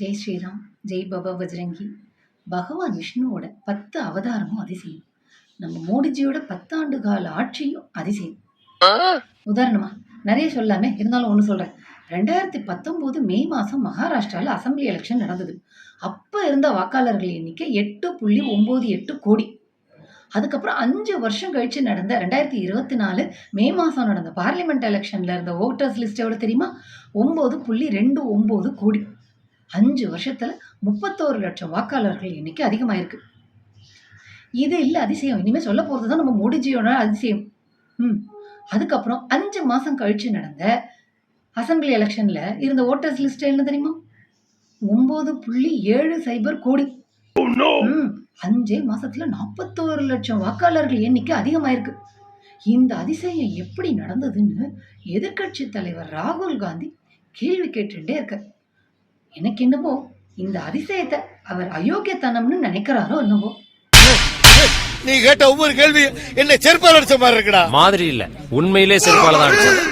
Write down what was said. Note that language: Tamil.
ஜெய் ஸ்ரீராம் ஜெய் பாபா பஜ்ரங்கி. பகவான் விஷ்ணுவோட பத்து அவதாரமும் அதிசயம். நம்ம மோடிஜியோட பத்தாண்டு கால ஆட்சியும் அதிசயம். உதாரணமா நிறைய சொல்லாமே இருந்தாலும் ஒன்று சொல்றேன். ரெண்டாயிரத்தி பத்தொம்போது மே மாதம் மகாராஷ்டிராவில் அசெம்பிளி எலெக்ஷன் நடந்தது. அப்போ இருந்த வாக்காளர்கள் எண்ணிக்கை எட்டு புள்ளி ஒம்பது எட்டு கோடி. அதுக்கப்புறம் அஞ்சு வருஷம் கழிச்சு நடந்த ரெண்டாயிரத்தி இருபத்தி நாலு மே மாதம் நடந்த பார்லிமெண்ட் எலெக்ஷனில் இருந்த ஓட்டர்ஸ் லிஸ்ட் எவ்வளோ தெரியுமா? ஒம்பது புள்ளி ரெண்டு ஒம்பது கோடி. அஞ்சு வருஷத்துல முப்பத்தோரு லட்சம் வாக்காளர்கள் எண்ணிக்கை அதிகமாயிருக்கு. இது இல்லை அதிசயம். இனிமே சொல்ல போகிறது தான் நம்ம மோடிஜியோட அதிசயம். ம். அதுக்கப்புறம் அஞ்சு மாசம் கழிச்சு நடந்த அசெம்பிளி எலெக்ஷன்ல இருந்த ஓட்டர்ஸ் லிஸ்ட் என்ன தெரியுமா? ஒன்பது புள்ளி ஏழு சைபர் கோடி. ம், அஞ்சே மாசத்துல நாற்பத்தோரு லட்சம் வாக்காளர்கள் எண்ணிக்கை அதிகமாயிருக்கு. இந்த அதிசயம் எப்படி நடந்ததுன்னு எதிர்க்கட்சி தலைவர் ராகுல் காந்தி கேள்வி கேட்டுட்டே இருக்கார். எனக்கு என்னவோ இந்த அதிசயத்தை அவர் அயோக்கியத்தனம்னு நினைக்கிறாரோ என்னவோ? நீ கேட்ட ஒவ்வொரு கேள்வி என்ன செருப்பால் அடிச்ச மாதிரி இருக்குடா. மாதிரி இல்ல. உண்மையிலே செருப்பால தான் அடிச்சது.